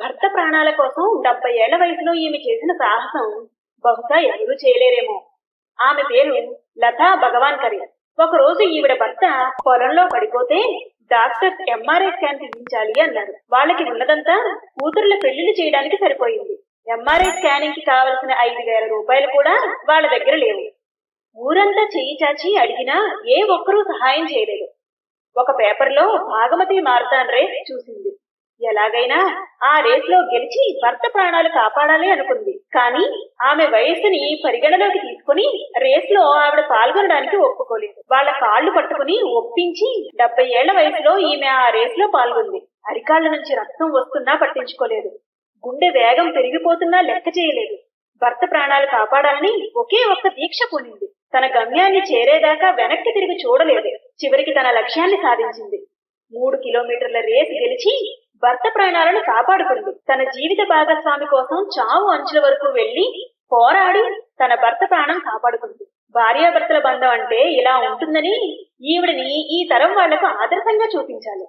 భర్త ప్రాణాల కోసం డెబ్బై ఏళ్ళ వయసులో ఈమె చేసిన సాహసం బహుశా ఎవరూ చేయలేరేమో. ఆమె పేరు లతా భగవాన్ కరి ఒక రోజు ఈవిడ భర్త పొలంలో పడిపోతే డాక్టర్ ఎంఆర్ఐ స్కాన్ తీయించాలి అన్నారు. వాళ్ళకి ఉన్నదంతా కూతుర్ల పెళ్ళిళ్ళు చేయడానికి సరిపోయింది. ఎంఆర్ఐ స్కానింగ్కి కావలసిన ఐదు వేల రూపాయలు కూడా వాళ్ళ దగ్గర లేవు. ఊరంతా చెయ్యి చాచి అడిగినా ఏ ఒక్కరూ సహాయం చేయలేదు. ఒక పేపర్లో భాగమతి మారుతాన్ రేస్ చూసింది. ఎలాగైనా ఆ రేస్లో గెలిచి భర్త ప్రాణాలు కాపాడాలి అనుకుంది. కానీ ఆమె వయస్సుని పరిగణలోకి తీసుకుని రేస్లో ఆవిడ పాల్గొనడానికి ఒప్పుకోలేదు. వాళ్ళ కాళ్ళు పట్టుకుని ఒప్పించి డెబ్బై ఏళ్ళ వయసులో ఈమె ఆ రేస్లో పాల్గొంది. అరికాళ్ళ నుంచి రక్తం వస్తున్నా పట్టించుకోలేదు. గుండె వేగం పెరిగిపోతున్నా లెక్క చేయలేదు. భర్త ప్రాణాలు కాపాడాలని ఒకే ఒక్క దీక్ష పూనింది. తన గమ్యాన్ని చేరేదాకా వెనక్కి తిరిగి చూడలేదు. చివరికి తన లక్ష్యాన్ని సాధించింది. మూడు కిలోమీటర్ల రేసు గెలిచి భర్త ప్రాణాలను కాపాడుకుంది. తన జీవిత భాగస్వామి కోసం చావు అంచుల వరకు వెళ్ళి పోరాడి తన భర్త ప్రాణం కాపాడుకుంది. భార్యాభర్తల బంధం అంటే ఇలా ఉంటుందని ఈవిడని ఈ తరం వాళ్ళకు ఆదర్శంగా చూపించాలి.